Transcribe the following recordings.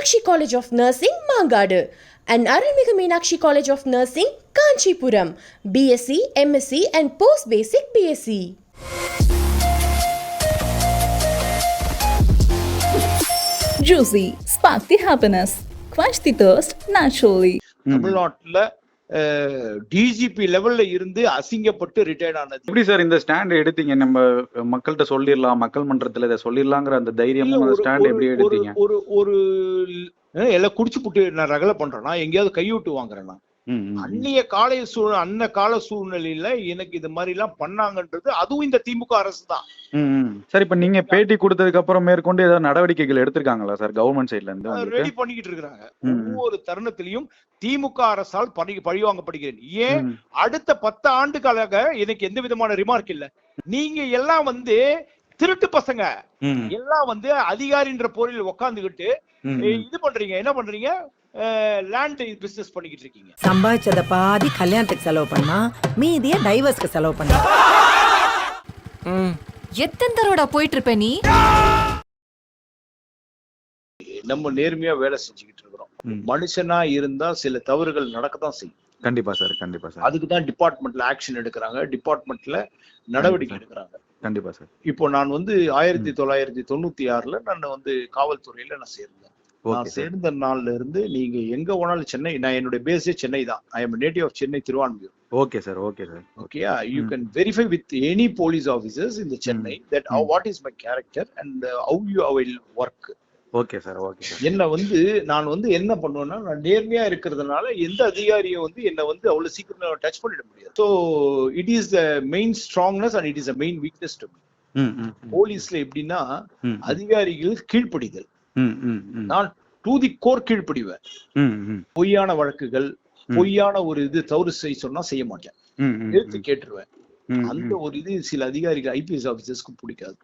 Meenakshi College of Nursing, Mangadu, and Arulmigu Meenakshi College of Nursing, Kanchipuram, BSc, MSc, and Post Basic BSc. Juicy, spark the happiness, quench the thirst naturally. தமிழ்நாட்டுல DGP லெவல்ல இருந்து அசிங்கப்பட்டு retired ஆனது. எப்படி sir இந்த stand எடுத்தீங்க? நம்ம மக்கள்கிட்ட சொல்லிடலாம் மக்கள் மன்றத்துல இதை சொல்லிடலாங்கிற அந்த ஒரு- ஸ்டாண்ட் எப்படி எடுத்தீங்க? ஒரு ஒரு எல்லாம் குடிச்சு புட்டு நான் ரகலை பண்றேன்னா எங்கேயாவது கையூட்டு வாங்குறேன்னா. அந்நிய கால சூழ் அன்ன கால சூழ்நிலையில எனக்கு இது மாதிரி எல்லாம் பண்ணாங்கன்றது அதுவும் இந்த திமுக அரசு தான். சார் இப்ப நீங்க பேட்டி கொடுத்ததுக்கு அப்புறம் மேற்கொண்டு ஏதாவது நடவடிக்கைகள் எடுத்திருக்காங்களா சார்? கவர்மெண்ட் சைடுல இருந்து ரெடி பண்ணிக்கிட்டு ம். ஒவ்வொரு தருணத்திலையும் திமுக அரசால் பழி பழிவாங்கப்படுகிறேன். ஏன்? அடுத்த பத்து ஆண்டுகளாக எனக்கு எந்த விதமான ரிமார்க் இல்ல. நீங்க எல்லாம் வந்து திருட்டு பசங்க. எல்லாம் வந்து அதிகாரின்ற போரில் உக்காந்துகிட்டு இது பண்றீங்க என்ன பண்றீங்க? லேண்ட் பிசினஸ் பண்ணிக்கிட்டு இருக்கீங்க. சம்பாதிச்சத பாதி கல்யாணத்துக்கு செலவு பண்ணா மீதிய டைவர்ஸ்க்கு செலவு பண்ணா. எத்தனை தடவை போயிட்டு இருப்ப நீ? நம்ம நேர்மையா வேலை செஞ்சுக்கிட்டு இருக்கிறோம். மனுஷனா இருந்தா சில தவறுகள் நடக்கத்தான் செய்யும். கண்டிப்பா சார் கண்டிப்பா சார். அதுக்கு தான் டிபார்ட்மெண்ட்ல ஆக்ஷன் எடுக்கிறாங்க. டிபார்ட்மெண்ட்ல நடவடிக்கை எடுக்கிறாங்க. கண்டிப்பா சார். இப்போ நான் வந்து ஆயிரத்தி தொள்ளாயிரத்தி தொண்ணூத்தி ஆறுல நான் வந்து காவல்துறையில நான் சேர்ந்தேன். நான் சார் சேர்ந்த நாள்ல இருந்து நீங்க எங்க போனாலும் சென்னை நான் என்னுடைய பேஸே சென்னை தான். I am native of Chennai Thiruvanmiyur okay sir okay sir with any police officers in the chennai that how, Mm. what is my character and uh, how you will work. Okay sir okay sir என்ன வந்து நான் வந்து என்ன பண்ணுவேன்னா நான் நேர்மையா இருக்கிறதுனால எந்த அதிகாரியும் வந்து என்ன வந்து அவ்வளவு சீக்கிரம் டச் பண்ணிட முடியாது. So it is the main strongness and it is main weakness to hmm, hmm, hmm. போலீஸ்ல எப்படின்னா ம், அதிகாரிகள் கீழ்ப்படிதல். ம், ம், ம். நான் டூ தி கோர் கீழ்ப்படிவேன். பொய்யான வழக்குகள். பொய்யான ஒரு இது தவறு செய்ய சொன்னா செய்ய மாட்டேன். எடுத்து கேட்டுருவேன். அந்த ஒரு இது சில அதிகாரிகள் ஐபிஎஸ் ஆபீசர்ஸ்க்கு பிடிக்காது.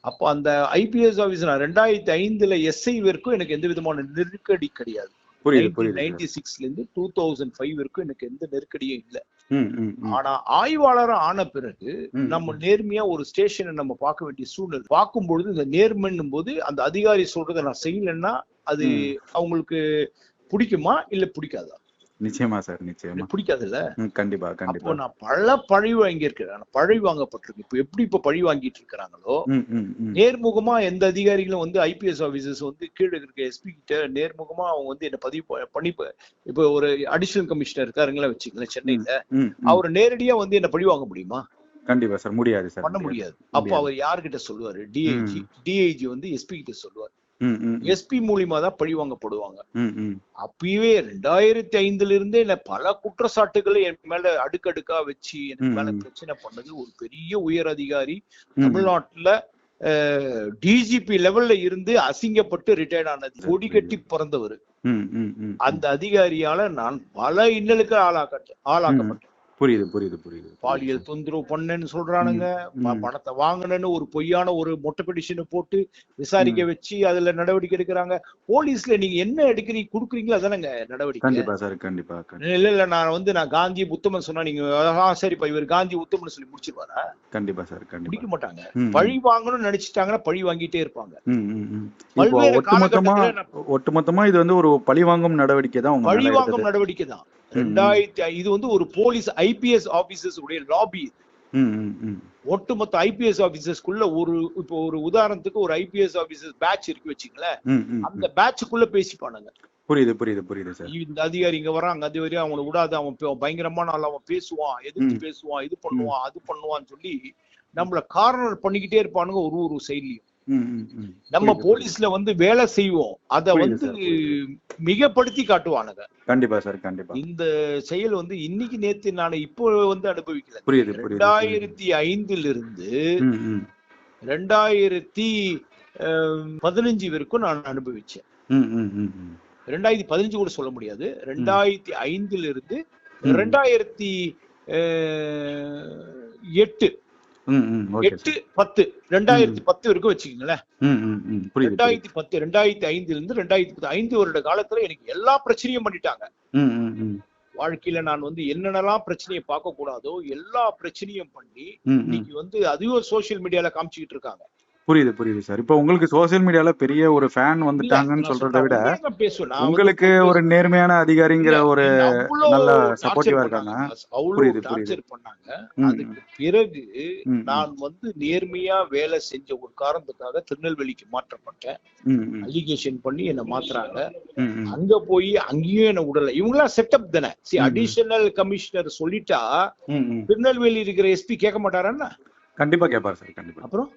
அப்போ அந்த ஐபிஎஸ் ஆபீசர் நான் ரெண்டாயிரத்தி ஐந்துல எஸ்ஐ வரைக்கும் எனக்கு எந்த விதமான நெருக்கடி கிடையாது. நைன்டி சிக்ஸ்ல இருந்து டூ தௌசண்ட் ஃபைவ் வரைக்கும் எனக்கு எந்த நெருக்கடியும் இல்ல. ஆனா ஆய்வாளரா ஆன பிறகு நம்ம நேர்மையா ஒரு ஸ்டேஷனை நம்ம பார்க்க வேண்டிய சூழ்நிலை. பார்க்கும் பொழுது இந்த நேர்மைன்னும் போது அந்த அதிகாரி சொல்றதை நான் செய்யலைன்னா அது. அவங்களுக்கு பிடிக்குமா? இல்ல பிடிக்காதா? நிச்சயமா சார் நிச்சயமா. பிடிக்காதுல்ல? கண்டிப்பா கண்டிப்பா. நான் பல பழி வாங்கி இருக்கிறேன் பழி வாங்கப்பட்டிருக்கு. இப்போ எப்படி இப்ப பழி வாங்கிட்டு இருக்கிறாங்களோ. நேர்முகமா எந்த அதிகாரிகளும் வந்து ஐபிஎஸ் ஆபீசர்ஸ் வந்து கீழே இருக்க எஸ்பி கிட்ட நேர்முகமா அவங்க வந்து என்ன பதிவு பண்ணி இப்போ ஒரு அடிஷனல் கமிஷனர் இருக்காருங்களா வச்சுங்களேன் சென்னையில. அவர் நேரடியா வந்து என்ன பழி வாங்க முடியுமா? கண்டிப்பா சார் முடியாது சார் பண்ண முடியாது. அப்போ. அவர் யார்கிட்ட சொல்லுவாரு? டிஐஜி டிஐஜி வந்து எஸ்பி கிட்ட சொல்லுவார். எஸ்பி மூலியமா தான் பழி வாங்கப்படுவாங்க. அப்பயே ரெண்டாயிரத்தி ஐந்துல இருந்தே என்ன பல குற்றச்சாட்டுகளை என் மேல அடுக்கடுக்கா வச்சு எனக்கு மேல. பிரச்சனை பண்ணது ஒரு பெரிய உயர் அதிகாரி. தமிழ்நாட்டுல டிஜிபி லெவல்ல இருந்து அசிங்கப்பட்டு ரிட்டையர்ட் ஆனது கொடி கட்டி பிறந்தவர். அந்த அதிகாரியால நான் பல இன்னலுக்கு ஆளாக்கட்ட ஆளாக்கப்பட்டேன் புரியுது புரியுது புரியுது. பாலியல் தொந்தரவு பண்ணேன்னு சொல்றானுங்க. பணத்தை வாங்கினேன்னு ஒரு பொய்யான ஒரு மொட்டை பெடிஷனை போட்டு விசாரிக்க வச்சு அதுல நடவடிக்கை எடுக்கிறாங்க. போலீஸ்ல நீங்க என்ன எடுக்கிறீங்க குடுக்குறீங்களோ அதானங்க நடவடிக்கை. கண்டிப்பா சார் கண்டிப்பா இல்ல இல்ல நான் வந்து நான் காந்தி புத்தமன் சொன்னா நீங்க சரிப்பா இவர் காந்தி உத்தமன் சொல்லி முடிச்சிருவாரா? கண்டிப்பா சார் முடிக்க மாட்டாங்க. பழி வாங்கணும்னு நினைச்சிட்டாங்கன்னா பழி வாங்கிட்டே இருப்பாங்க. ஒட்டுமொத்தமா ஒட்டுமொத்தமா இது வந்து ஒரு பழிவாங்கும் நடவடிக்கை தான் பழி வாங்கும். நடவடிக்கை தான். ரெண்டாயிரத்தி இது வந்து ஒரு போலீஸ் ஐபிஎஸ் ஆபீசர்ஸ் உடைய லாபி. ஒட்டுமொத்த ஐபிஎஸ் ஆபீசர்ஸ்க்குள்ள ஒரு இப்போ ஒரு உதாரணத்துக்கு ஒரு ஐபிஎஸ் ஆபீசர்ஸ் பேட்ச் இருக்கு வச்சுங்களேன் அந்த. பேட்சுக்குள்ள பேசிப்பானுங்க புரியுது புரியுது புரியுது சார் இந்த அதிகாரி இங்க வராங்க அது வரையும் அவனை விடாது அவன் பயங்கரமான ஆள் அவன் பேசுவான் எதிர்த்து. பேசுவான் இது பண்ணுவான் அது பண்ணுவான்னு சொல்லி நம்மள கார்னர் பண்ணிக்கிட்டே இருப்பானுங்க ஒரு ஒரு செயலியும். நம்ம போலீஸ்ல வந்து வேலை செய்வோம் அத வந்து. மிகப்படுத்தி காட்டுவானுங்க. கண்டிப்பா சார் கண்டிப்பா இந்த செயல் வந்து இன்னைக்கு நேத்து நான் இப்போ வந்து அனுபவிக்கல புரியுது ரெண்டாயிரத்தி ஐந்துல இருந்து. ரெண்டாயிரத்தி பதினஞ்சு வரைக்கும் நான் அனுபவிச்சேன். ரெண்டாயிரத்தி பதினஞ்சு கூட சொல்ல முடியாது ரெண்டாயிரத்தி ஐந்துல இருந்து. ரெண்டாயிரத்தி எட்டு எட்டு பத்து ரெண்டாயிரத்தி பத்து வரைக்கும் வச்சுக்கோங்களேன். ரெண்டாயிரத்தி பத்து ரெண்டாயிரத்தி ஐந்துல இருந்து ரெண்டாயிரத்தி பத்து ஐந்து வருட காலத்துல எனக்கு எல்லா பிரச்சனையும் பண்ணிட்டாங்க. வாழ்க்கையில நான் வந்து என்னென்னலாம் பிரச்சனையை பார்க்க கூடாதோ எல்லா பிரச்சனையும் பண்ணி. இன்னைக்கு வந்து அதுவும் சோசியல் மீடியால காமிச்சுக்கிட்டு இருக்காங்க புரியுது புரியுது சார். இப்போ உங்களுக்கு சோசியல் மீடியால பெரிய ஒரு ஃபேன் வந்துட்டாங்கன்னு சொல்றதை விட உங்களுக்கு ஒரு நேர்மையான அதிகாரிங்கிற ஒரு நல்ல சப்போர்ட்டிவா இருக்காங்க. புரியுது, புரியுது. பண்ணாங்க. அதுக்கு பிறகு நான் வந்து நேர்மையா வேலை செஞ்ச ஒரு காரணத்துக்காக திருநெல்வேலிக்கு மாற்றப்பட்டேன் அலிகேஷன் பண்ணி என்ன மாத்துறாங்க. அங்க போய் அங்கேயும் என்ன விடல. இவங்களாம் செட்டப் தானே. அடிஷனல் கமிஷனர் சொல்லிட்டா. திருநெல்வேலி இருக்கிற எஸ்பி கேட்க மாட்டாரன்னா கண்டிப்பா கேட்பாரு சார் கண்டிப்பா. அப்புறம்.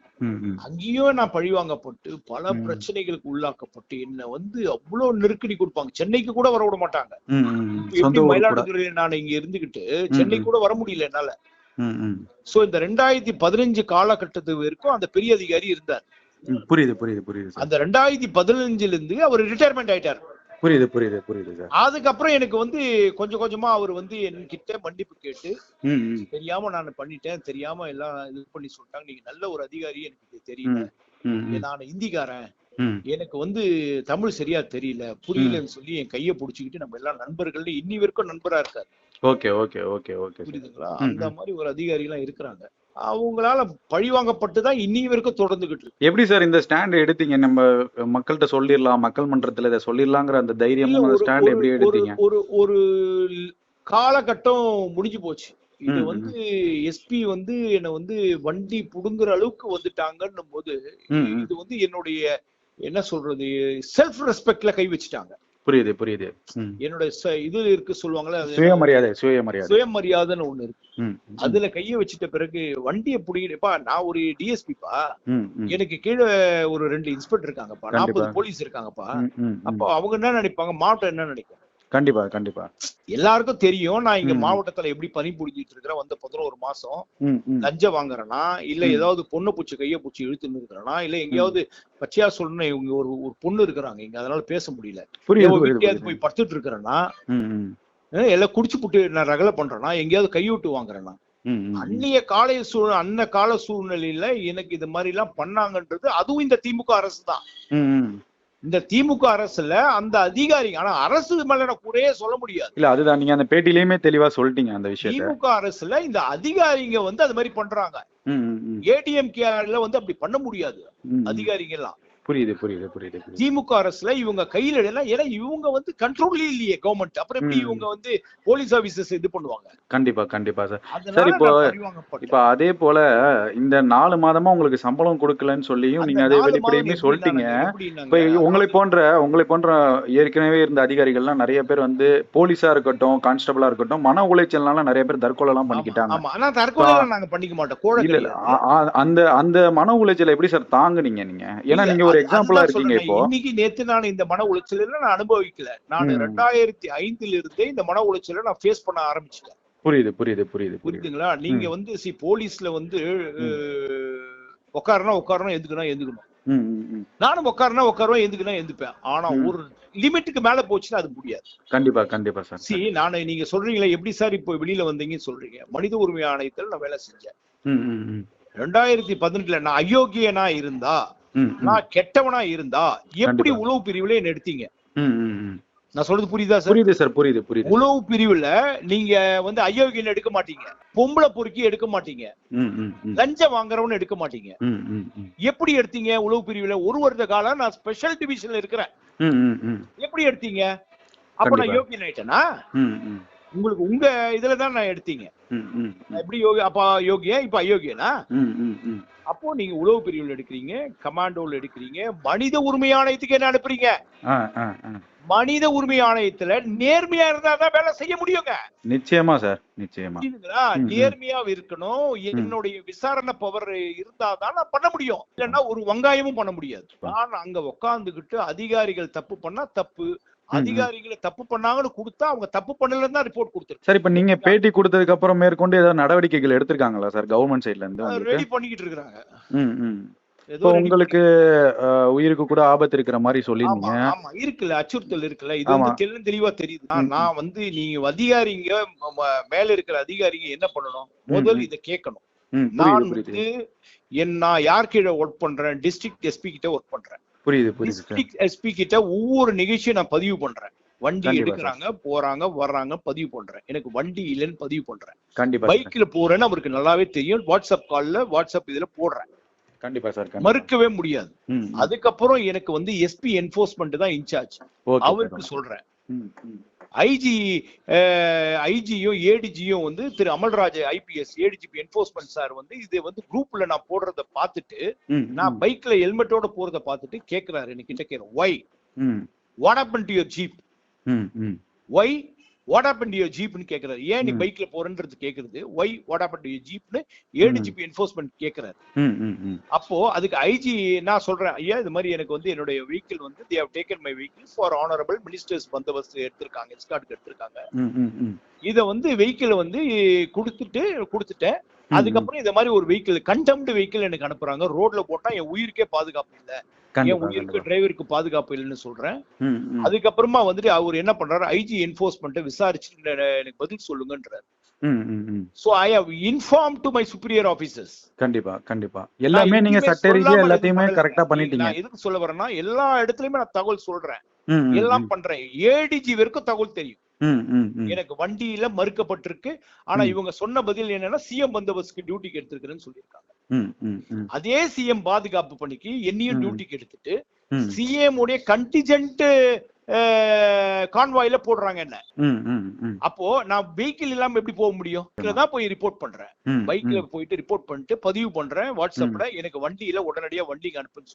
அங்கேயும் நான் பழிவாங்கப்பட்டு பல ம். பிரச்சனைகளுக்கு உள்ளாக்கப்பட்டு என்ன வந்து அவ்வளவு நெருக்கடி கொடுப்பாங்க. சென்னைக்கு கூட வர விட மாட்டாங்க. எப்படி மயிலாடுதுறையில நான் இங்க இருந்துகிட்டு சென்னை கூட வர முடியல என்னால. சோ இந்த ரெண்டாயிரத்தி பதினஞ்சு காலகட்டத்து வரைக்கும் அந்த பெரிய அதிகாரி இருந்தார். புரியுது புரியுது புரியுது அந்த ரெண்டாயிரத்தி பதினஞ்சுல இருந்து அவர் ரிட்டையர்மெண்ட் ஆயிட்டார். புரியுது புரியுது புரியுது சார். அதுக்கப்புறம் எனக்கு வந்து கொஞ்சம் கொஞ்சமா அவர் வந்து என்கிட்ட மன்னிப்பு கேட்டு தெரியாம நான் பண்ணிட்டேன் தெரியாம எல்லாம் இது பண்ணி சொல்லிட்டாங்க. நீங்க நல்ல ஒரு அதிகாரி எனக்கு தெரியல. நான் இந்திக்காரன். எனக்கு வந்து தமிழ் சரியா தெரியல புரியலன்னு சொல்லி என் கையை புடிச்சுக்கிட்டு நம்ம எல்லாம் நண்பர்கள் இன்னி வரைக்கும் நண்பரா இருக்காரு. ஓகே ஓகே ஓகே ஓகே புரியுதுங்களா? அந்த. மாதிரி ஒரு அதிகாரி எல்லாம் இருக்கிறாங்க. அவங்களால பழிவாங்கப்பட்டு தான் இன்னி வரைக்கும் தொடர்ந்துகிட்டு இருக்கு. எப்படி சார் இந்த ஸ்டாண்ட் எடுத்தீங்க? நம்ம மக்கள்கிட்ட சொல்லிடலாம் மக்கள் மன்றத்துல இதை சொல்லிடலாங்கிற அந்த ஒரு- ஸ்டாண்ட் எப்படி எடுத்தீங்க? ஒரு ஒரு காலகட்டம் முடிஞ்சு போச்சு. இது. வந்து எஸ்பி வந்து என்ன வந்து வண்டி புடுங்குற அளவுக்கு வந்துட்டாங்கன்னும் போது. இது வந்து என்னுடைய என்ன சொல்றது செல்ஃப் ரெஸ்பெக்ட்ல கை வச்சுட்டாங்க. புரியுது புரியுது. என்னோட இது இருக்கு சொல்லுவாங்கல்ல அது சுயமரியாதை சுயமரியாதை சுயமரியாதைன்னு ஒண்ணு இருக்கு. அதுல கைய வச்சிட்ட பிறகு வண்டியை புடிப்பா நான் ஒரு டிஎஸ்பிப்பா ம், ம், எனக்கு கீழே ஒரு ரெண்டு இன்ஸ்பெக்டர் இருக்காங்கப்பா. நாற்பது போலீஸ் இருக்காங்கப்பா. அப்போ அவங்க என்ன நினைப்பாங்க? மாவட்டம் என்ன நினைக்கும்? கண்டிப்பா கண்டிப்பா எல்லாருக்கும் தெரியும் நான் இங்க. மாவட்டத்துல எப்படி பணி புடிஞ்சிட்டு இருக்கிறேன் வந்த பதினோரு மாசம். லஞ்சம் வாங்குறேனா இல்ல. ஏதாவது பொண்ணு பூச்சி கைய பூச்சி இழுத்துன்னு இருக்கிறேனா இல்ல எங்கேயாவது பச்சையா சொல்லணும் இவங்க ஒரு ஒரு பொண்ணு இருக்கிறாங்க இங்க அதனால பேச முடியல புரியுது. போய் படுத்துட்டு இருக்கிறேன்னா எல்லாம் குடிச்சு புட்டு நான் ரகலை பண்றேனா எங்கேயாவது கையூட்டு வாங்குறேனா ம், ம், ம். அந்நிய கால சூழ் அன்ன கால சூழ்நிலையில எனக்கு இது மாதிரி எல்லாம் பண்ணாங்கன்றது அதுவும் இந்த திமுக அரசு தான். இந்த திமுக அரசுல அந்த அதிகாரி ஆனா அரசு மேல குறையே சொல்ல முடியாது. இல்ல அதுதான். நீங்க அந்த பேட்டிலயுமே தெளிவா சொல்லிட்டீங்க அந்த விஷயத்த. திமுக அரசுல இந்த அதிகாரிங்க வந்து அது மாதிரி பண்றாங்க. ஏடிஎம் கேர்ல வந்து அப்படி பண்ண முடியாது. அதிகாரிங்க எல்லாம் புரியுது புரியுது புரியுது திமுக அரசுல இவங்க கையில எல்லாம் ஏன்னா இவங்க வந்து கண்ட்ரோல்லே இல்லையே கவர்மெண்ட் அப்புறம் எப்படி. இவங்க வந்து போலீஸ் ஆபீசர்ஸ் இது பண்ணுவாங்க? கண்டிப்பா கண்டிப்பா சார் அதனால இப்போ-. இப்ப அதே போல இந்த நாலு மாதமா உங்களுக்கு சம்பளம் கொடுக்கலன்னு சொல்லியும் நீங்க அதே வெளிப்படையுமே சொல்லிட்டீங்க. இப்ப உங்களை போன்ற உங்களை போன்ற ஏற்கனவே இருந்த அதிகாரிகள்லாம் நிறைய பேர் வந்து போலீஸா இருக்கட்டும் கான்ஸ்டபிளா இருக்கட்டும் மன உளைச்சல்னால நிறைய பேர் தற்கொலை எல்லாம் பண்ணிக்கிட்டாங்க. ஆனா தற்கொலை நாங்க பண்ணிக்க மாட்டோம். அந்த அந்த மன உளைச்சலை எப்படி சார் தாங்குனீங்க நீங்க? ஏன்னா நீங்க ஒரு எக்ஸாம்பிளா இருக்கீங்க இப்போ. இன்னைக்கு நேத்து நான் இந்த மன உளைச்சல நான் அனுபவிக்கல. நான். ரெண்டாயிரத்தி ஐந்துல இருந்தே இந்த மன உளைச்சல நான் ஃபேஸ் பண்ண ஆரம்பிச்சிட்டேன். புரியுது புரியுது புரியுது புரியுது. புரியுதுங்களா? நீங்க வந்து சி போலீஸ்ல வந்து உட்காருனா உட்காரணும் எதுக்குனா எதுக்கணும். நானும் உட்காருனா உட்காருவேன் எதுக்குனா எந்துப்பேன். ஆனா. ஒரு லிமிட்டுக்கு மேல போச்சுன்னா அது முடியாது. கண்டிப்பா கண்டிப்பா சார். சி நான் நீங்க சொல்றீங்களே எப்படி சார் இப்போ வெளியில வந்தீங்கன்னு சொல்றீங்க. மனித உரிமை ஆணையத்துல நான் வேலை செஞ்சேன். ரெண்டாயிரத்தி பதினெட்டுல நான் அயோக்கியனா இருந்தா. நான் கெட்டவனா இருந்தா எப்படி. உளவு பிரிவுல என்ன எடுத்தீங்க. நான் சொல்றது புரியுதா சார் புரியுது சார் புரியுது புரியுது உளவு பிரிவுல நீங்க வந்து அயோக்கியன் எடுக்க மாட்டீங்க பொம்பளை பொறுக்கி எடுக்க மாட்டீங்க. லஞ்சம் வாங்குறவன்னு எடுக்க மாட்டீங்க. எப்படி எடுத்தீங்க உளவு பிரிவுல ஒரு வருட காலம் நான் ஸ்பெஷல் டிவிஷன்ல இருக்கிறேன். எப்படி எடுத்தீங்க அப்ப நான். யோகியன் ஆயிட்டேனா. உங்களுக்கு உங்க இதுல தான் நான் எடுத்தீங்க எப்படி யோகி அப்ப யோகியா இப்ப அயோக்கியனா. அப்போ நீங்க உளவு பிரிவுல எடுக்கிறீங்க கமாண்டோல எடுக்கிறீங்க மனித உரிமை ஆணையத்துக்கு என்ன அனுப்புறீங்க. மனித உரிமை ஆணையத்துல நேர்மையா இருந்தா தான் வேலை செய்ய முடியுங்க. நிச்சயமா சார். நிச்சயமா. நேர்மையா இருக்கணும். என்னுடைய விசாரணை பவர் இருந்தா தான் நான் பண்ண முடியும். இல்லைன்னா ஒரு வெங்காயமும் பண்ண முடியாது. நான் அங்க உட்கார்ந்துகிட்டு அதிகாரிகள் தப்பு பண்ணா தப்பு. அதிகாரிகளை தப்பு பண்ணாங்கன்னு கொடுத்தா அவங்க தப்பு பண்ணலன்னு தான் ரிப்போர்ட் கொடுத்துருக்கு. சார் இப்ப நீங்க பேட்டி கொடுத்ததுக்கு அப்புறம் மேற்கொண்டு ஏதாவது நடவடிக்கைகள் எடுத்திருக்காங்களா சார்? கவர்மெண்ட் சைடுல இருந்து ரெடி பண்ணிக்கிட்டு இருக்காங்க இப்போ உங்களுக்கு உயிருக்கு கூட ஆபத்து இருக்கிற மாதிரி சொல்லிருந்தீங்க ஆமா இருக்குல்ல அச்சுறுத்தல் இருக்குல்ல. இது வந்து. தெல்ல தெளிவா தெரியுது. நான் வந்து நீங்க அதிகாரிங்க மேல இருக்கிற அதிகாரிங்க என்ன பண்ணணும்? முதல். இதை கேட்கணும். நான் வந்து என் நான் யார் கீழே ஒர்க் பண்றேன்? டிஸ்ட்ரிக்ட் எஸ்பி கிட்ட ஒர்க் பண்றேன். புரியுது புரியுது எஸ்பி கிட்ட ஒவ்வொரு நிகழ்ச்சியும் நான் பதிவு பண்றேன். வண்டி எடுக்கிறாங்க போறாங்க வர்றாங்க பதிவு பண்றேன். எனக்கு வண்டி இல்லைன்னு பதிவு பண்றேன். கண்டிப்பா. பைக்ல போறேன்னு அவருக்கு நல்லாவே தெரியும். வாட்ஸ்அப் கால்ல வாட்ஸ்அப் இதுல போடுறேன். கண்டிப்பா சார். மறுக்கவே முடியாது. அதுக்கப்புறம் எனக்கு வந்து எஸ்பி என்ஃபோர்ஸ்மெண்ட் தான் இன்சார்ஜ். அவருக்கு சொல்றேன். ஐஜி ஐஜியும் ஏடிஜியும் வந்து Thiru Amalraj IPS ADGP enforcement sir வந்து இது வந்து குரூப்ல நான் போடுறத பார்த்துட்டு நான். பைக்ல ஹெல்மெட்டோட போறத பார்த்துட்டு கேக்குறாரு எனக்கு கிட்ட கேக்குறேன் why what happen to your jeep. Why what to your ஜீப்னு கேக்குறாரு ஏன் நீ. பைக்ல போறன்றது கேக்குறது ஒய் வாட் ஹேப்பன் டு ஜீப்னு ஏடிஜிபி என்ஃபோர்ஸ்மெண்ட் கேக்குறாரு. அப்போ அதுக்கு ஐஜி நான் சொல்றேன் ஐயா இது மாதிரி எனக்கு வந்து என்னுடைய வெஹிக்கிள் வந்து they have taken my vehicle for honourable ministers பந்தோபஸ்து எடுத்திருக்காங்க எஸ்கார்டுக்கு எடுத்திருக்காங்க. இத வந்து வெஹிக்கிள் வந்து கொடுத்துட்டு கொடுத்துட்டேன். அதுக்கப்புறம் இந்த மாதிரி ஒரு வெஹிக்கிள் கண்டெம்டு வெஹிக்கிள் எனக்கு அனுப்புறாங்க. ரோட்ல போட்டா என் உயிருக்கே பாதுகாப்பு இல்ல. என் உயிருக்கு. டிரைவருக்கு பாதுகாப்பு இல்லைன்னு சொல்றேன். அதுக்கப்புறமா வந்துட்டு அவர் என்ன பண்றாரு? ஐஜி என்ஃபோர்ஸ்மெண்ட் விசாரிச்சு எனக்கு பதில் சொல்லுங்கன்றார். So I have inform to my superior officers கண்டிப்பா கண்டிப்பா. எல்லாமே நீங்க சட்ட ரீதியா எல்லாத்தையுமே கரெக்டா பண்ணிட்டீங்க. நான் எதுக்கு சொல்ல வரேன்னா எல்லா இடத்துலயுமே நான் தகவல் சொல்றேன். எல்லாம். பண்றேன். ஏடிஜி வரைக்கும் தகவல் தெரியும். எனக்கு வண்டியில மறுக்கப்பட்டிருக்கு. ஆனா. இவங்க சொன்ன பதில் என்னன்னா சிஎம் பந்தோபஸ்க்கு டியூட்டிக்கு எடுத்திருக்கிறேன்னு சொல்லியிருக்காங்க. அதே சிஎம் பாதுகாப்பு பணிக்கு என்னையும். டியூட்டிக்கு எடுத்துட்டு சிஎம் உடைய கண்டிஜென்ட் கான்வாயில போடுறாங்க என்ன. அப்போ நான் வெஹிக்கிள் இல்லாம எப்படி போக முடியும்? தான் போய் ரிப்போர்ட் பண்றேன். பைக்ல போயிட்டு ரிப்போர்ட் பண்ணிட்டு பதிவு பண்றேன். வாட்ஸ்அப்ல எனக்கு வண்டியில உடனடியா வண்டிக்கு அனுப்புன்னு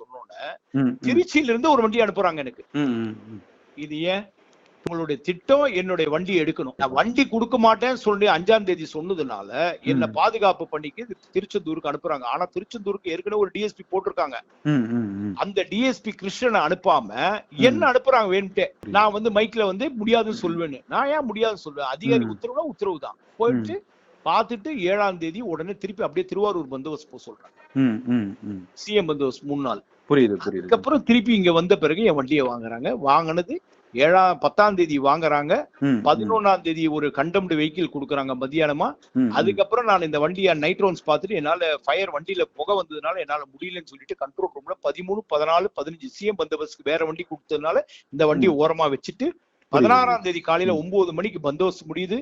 ம். திருச்சியில இருந்து ஒரு வண்டி அனுப்புறாங்க எனக்கு. இது ஏன்? உங்களுடைய திட்டம் என்னுடைய வண்டி எடுக்கணும். நான் வண்டி கொடுக்க மாட்டேன்னு சொல்லி அஞ்சாம் தேதி சொன்னதுனால என்ன. பாதுகாப்பு பண்ணிக்கு திருச்செந்தூருக்கு அனுப்புறாங்க. ஆனா திருச்செந்தூருக்கு ஏற்கனவே ஒரு டிஎஸ்பி போட்டிருக்காங்க. அந்த டிஎஸ்பி கிருஷ்ணனை அனுப்பாம என்ன அனுப்புறாங்க வேணும்ட்டே. நான் வந்து மைக்ல வந்து முடியாதுன்னு சொல்லுவேன்னு நான் ஏன் முடியாதுன்னு சொல்லுவேன் அதிகாரி. உத்தரவுனா உத்தரவு தான். போயிட்டு பார்த்துட்டு ஏழாம் தேதி உடனே திருப்பி அப்படியே திருவாரூர் பந்தோபஸ்த் சொல்றாங்க. சிஎம் பந்தோபஸ்த் மூணு நாள். புரியுது புரியுது. அதுக்கப்புறம் திருப்பி இங்க வந்த பிறகு என் வண்டியை வாங்குறாங்க. வாங்கினது ஏழாம் பத்தாம் தேதி வாங்குறாங்க. பதினொன்னாம் தேதி ஒரு கண்டம்டு வெஹிக்கிள் கொடுக்குறாங்க மத்தியானமா. அதுக்கப்புறம் நான் இந்த வண்டியை நைட் ரவுண்ட்ஸ் பார்த்துட்டு என்னால ஃபயர் வண்டியில புகை வந்ததுனால என்னால முடியலன்னு சொல்லிட்டு கண்ட்ரோல் ரூம்ல பதிமூணு பதினாலு பதினஞ்சு சிஎம் பந்தோபஸ்துக்கு வேற வண்டி கொடுத்ததுனால இந்த வண்டியை ஓரமா வச்சுட்டு பதினாறாம் தேதி காலையில ஒன்பது மணிக்கு பந்தோபஸ்து முடியுது.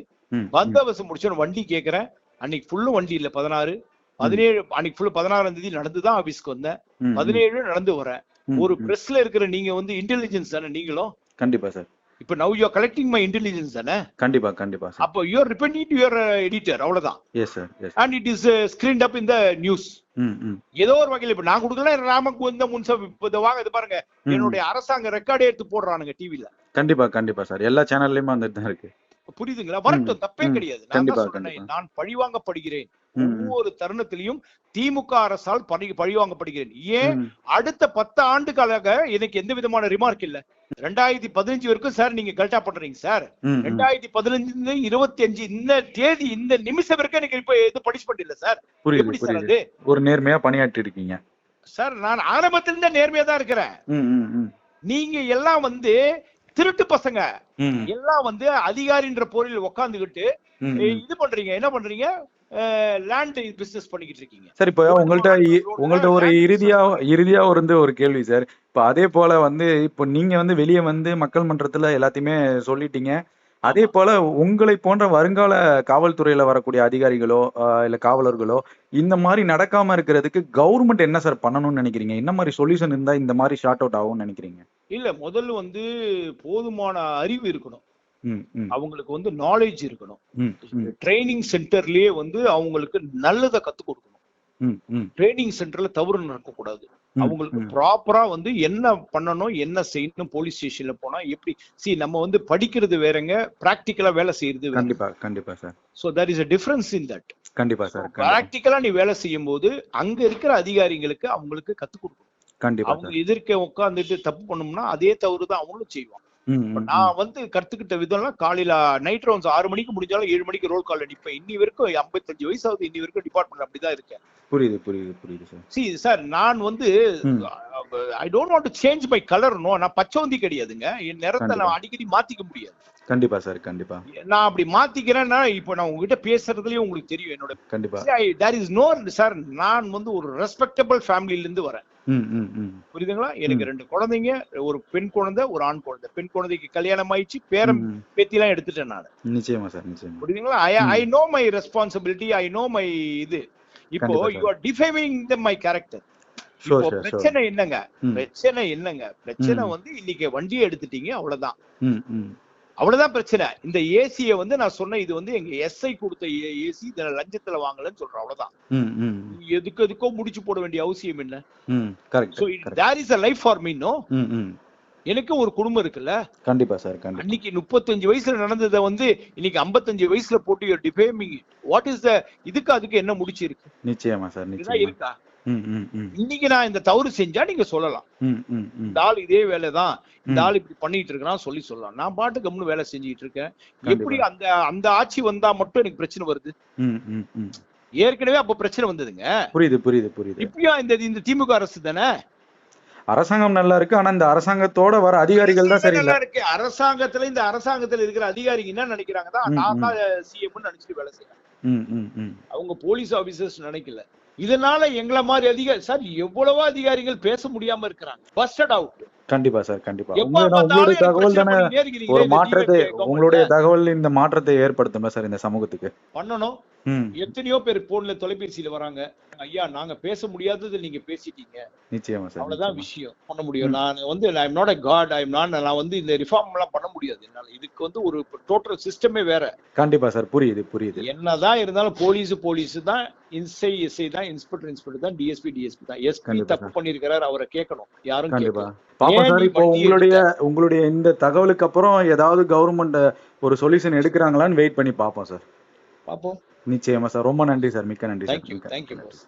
பந்தோபஸ்து முடிச்சோன்னு வண்டி கேக்குறேன். அன்னைக்கு ஃபுல்லும் வண்டி இல்ல பதினாறு. பதினேழு அன்னைக்கு ஃபுல்லு பதினாறாம் தேதி நடந்துதான் ஆபீஸ்க்கு வந்தேன். பதினேழு நடந்து வரேன். ஒரு. பிரஸ்ல இருக்கிற நீங்க வந்து இன்டெலிஜென்ஸ் தானே நீங்களும்? கண்டிப்பா சார் இப்ப now you collecting my intelligence தானே? கண்டிப்பா கண்டிப்பா அப்போ you're repenting to your editor அவ்வளவுதான். Yes sir and it is screened up இந்த நியூஸ் ம் ம். ஏதோ ஒரு வகையில் இப்ப நான் கொடுக்கல ராமக்கு வந்த முன்சப் இப்ப வாங்க இது பாருங்க. என்னுடைய அரசாங்க ரெக்கார்டே எடுத்து போடுறானுங்க டிவில கண்டிப்பா கண்டிப்பா சார் எல்லா சேனல்லையுமே வந்துட்டு தான் இருக்கு. புரியுதுங்களா? வரட்டும் தப்பே. கிடையாது. நான் தான் சொல்றேன். நான் பழிவாங்கப்படுகிறேன். ஒவ்வொரு தருணத்திலையும் திமுக அரசால் பழி பழிவாங்கப்படுகிறேன். ஏன். அடுத்த பத்து ஆண்டுகளாக எனக்கு எந்த விதமான ரிமார்க் இல்ல. ரெண்டாயிரத்தி பதினஞ்சு வரைக்கும் சார் நீங்க கரெக்டா பண்றீங்க சார். ரெண்டாயிரத்தி பதினஞ்சு இருபத்தி அஞ்சு இந்த தேதி இந்த நிமிஷம் வரைக்கும் எனக்கு இப்ப எது பனிஷ்மெண்ட் இல்ல சார். எப்படி சார் அது? ஒரு நேர்மையா பணியாற்றி இருக்கீங்க. சார் நான் ஆரம்பத்திலிருந்தே நேர்மையா தான் இருக்கிறேன். நீங்க எல்லாம் வந்து திருட்டு பசங்க. எல்லாம் வந்து அதிகாரின்ற பொருளில் உட்காந்துக்கிட்டு. இது பண்றீங்க? என்ன பண்றீங்க? லேண்ட் பிசினஸ் பண்ணிக்கிட்டு இருக்கீங்க. சார் இப்போ உங்கள்ட்ட உங்கள்ட்ட ஒரு இறுதியா இறுதியா இருந்து ஒரு கேள்வி சார். இப்போ அதே போல வந்து இப்போ நீங்க வந்து வெளியே வந்து மக்கள் மன்றத்துல எல்லாத்தையுமே சொல்லிட்டீங்க. அதே போல உங்களை போன்ற வருங்கால காவல்துறையில வரக்கூடிய அதிகாரிகளோ இல்ல காவலர்களோ இந்த மாதிரி நடக்காம இருக்கிறதுக்கு கவர்மெண்ட் என்ன சார் பண்ணணும்னு நினைக்கிறீங்க? என்ன மாதிரி சொல்யூஷன் இருந்தா இந்த மாதிரி ஷார்ட் அவுட் ஆகும்னு நினைக்கிறீங்க? இல்ல முதல்ல வந்து போதுமான அறிவு இருக்கணும். அவங்களுக்கு வந்து நாலேஜ் இருக்கணும். ட்ரைனிங் சென்டர்லயே வந்து அவங்களுக்கு நல்லதை கத்து கொடுக்கணும். ட்ரைனிங் சென்டர்ல தவறு நடக்கக்கூடாது. அவங்களுக்கு. ப்ராப்பரா வந்து என்ன பண்ணணும் என்ன செய்யணும் போலீஸ் ஸ்டேஷன்ல போனா எப்படி சி நம்ம வந்து படிக்கிறது வேறங்க பிராக்டிக்கலா வேலை செய்யறது கண்டிப்பா கண்டிப்பா sir. So that is a difference in that கண்டிப்பா சார் பிராக்டிக்கலா நீ வேலை செய்யும் போது அங்க இருக்கிற அதிகாரிங்களுக்கு அவங்களுக்கு கத்து கொடுக்கணும். கண்டிப்பா அவங்க எதிர்க்க உட்காந்துட்டு தப்பு பண்ணோம்னா அதே தவறு தான் அவங்களும் செய்வாங்க. நான் வந்து கத்துக்கிட்ட விதம்லாம் காலையில நைட் ரவுண்ட்ஸ் ஆறு மணிக்கு முடிஞ்சாலும் ஏழு மணிக்கு ரோல் கால்ல நிப்பேன் இன்னி வரைக்கும் ஐம்பத்தஞ்சு வயசு ஆகுது இன்னி வரைக்கும் டிபார்ட்மெண்ட் அப்படிதான் இருக்கேன். புரியுது புரியுது புரியுது சார். சி சார் நான் வந்து. I don't want to change my colour no நான் பச்சோந்தி கிடையாதுங்க. என் நிறத்தை. நான் அடிக்கடி மாத்திக்க முடியாது. கண்டிப்பா சார் கண்டிப்பா. நான் அப்படி மாத்திக்கிறேன்னா இப்போ நான் உங்ககிட்ட பேசுறதுலயே உங்களுக்கு தெரியும் என்னோட கண்டிப்பா. தேர் இஸ் நோ சார் நான் வந்து ஒரு ரெஸ்பெக்டபிள் ஃபேமிலில இருந்து வரேன். புரியுதுங்களா? எனக்கு. ரெண்டு குழந்தைங்க ஒரு பெண் குழந்தை ஒரு ஆண் குழந்தை. பெண் குழந்தைக்கு கல்யாணம் ஆயிடுச்சு பேரம் ம், ம். பேத்திலாம் எடுத்துட்டேன் நான். நிச்சயமா சார் நிச்சயமா. புரியுதுங்களா? I. I know my responsibility I know my இது. இப்போ you. Are defaming the my character இப்போ பிரச்சனை என்னங்க? பிரச்சனை என்னங்க? பிரச்சனை. வந்து இன்னைக்கு வண்டியை எடுத்துட்டீங்க அவ்வளவுதான். அவ்வளவுதான் பிரச்சனை. இந்த ஏசிய வந்து நான் சொன்ன இது வந்து எங்க எஸ்ஐ கொடுத்த ஏசி இத லஞ்சத்துல வாங்கலன்னு சொல்றேன் அவ்வளவுதான். எதுக்கு எதுக்கோ முடிச்சு போட வேண்டிய அவசியம் என்ன so there is a life for me no எனக்கு ஒரு குடும்பம் இருக்குல்ல? கண்டிப்பா சார் அன்னைக்கு முப்பத்தஞ்சு வயசுல நடந்ததை வந்து இன்னைக்கு 55 வயசுல போட்டு டிஃபேமிங் வாட் இஸ் த இதுக்கு அதுக்கு என்ன முடிச்சு இருக்கு நிச்சயமா சார் நிச்சயமா. இருக்கா? இன்னைக்கு நான் இந்த தவறு செஞ்சா நீங்க சொல்லலாம். இந்த ஆள் இதே வேலைதான். இந்த. ஆள் இப்படி பண்ணிட்டு இருக்கிறான் சொல்லி சொல்லலாம். நான் பாட்டு கம்முன்னு வேலை செஞ்சுட்டு இருக்கேன். எப்படி அந்த அந்த ஆட்சி வந்தா மட்டும் எனக்கு பிரச்சனை வருது? ஏற்கனவே அப்ப பிரச்சனை வந்ததுங்க. புரியுது புரியுது புரியுது. இப்பயும் இந்த இந்த திமுக அரசு தானே? அரசாங்கம் நல்லா இருக்கு ஆனா இந்த அரசாங்கத்தோட வர அதிகாரிகள் தான் சரியில்லை. இருக்கு. அரசாங்கத்துல இந்த அரசாங்கத்துல இருக்கிற அதிகாரிங்க என்ன நினைக்கிறாங்கன்னா ம், நான். தான் சிஎம் நினைச்சிட்டு வேலை செய்யறேன் அவங்க போலீஸ் ஆபீசர்ஸ் நினைக்கல. இதனால எங்களை மாதிரி அதிகாரி சார் எவ்வளவோ அதிகாரிகள் பேச முடியாம இருக்கிறாங்க. பஸ்டட் அவுட் கண்டிப்பா சார் கண்டிப்பா. உங்களுடைய தகவல் தானே ஒரு மாற்றத்தை. உங்களுடைய தகவல் இந்த மாற்றத்தை ஏற்படுத்தும் சார் இந்த சமூகத்துக்கு? பண்ணணும். எத்தனையோ பேர் போன்ல தொலைபேசியில வராங்க. ஐயா நாங்க பேச முடியாதது நீங்க பேசிட்டீங்க. நிச்சயமா சார் அவ்வளவுதான். விஷயம். பண்ண முடியும். நான் வந்து I am not a god I am not நான் வந்து இந்த ரிஃபார்ம் எல்லாம் பண்ண முடியாது. என்னால இதுக்கு வந்து ஒரு டோட்டல் சிஸ்டமே வேற. கண்டிப்பா சார் புரியுது புரியுது. என்னதான் இருந்தாலும் போலீஸ் போலீஸ் தான் இன்சை எஸ்ஐ தான் இன்ஸ்பெக்டர் இன்ஸ்பெக்டர் தான் டிஎஸ்பி டிஎஸ்பி தான். எஸ்பி தப்பு பண்ணிருக்கிறாரு அவரை கேட்கணும். யாரும் கண்டிப்பா. பாப்பா சார் இப்போ உங்களுடைய உங்களுடைய இந்த தகவலுக்கு அப்புறம் ஏதாவது கவர்மெண்ட் ஒரு சொல்யூஷன் எடுக்கிறாங்களான்னு வெயிட் பண்ணி பார்ப்போம் சார். பாப்போம். நிச்சயமா சார். ரொம்ப நன்றி சார். மிக்க நன்றி சார். Thank you thank you.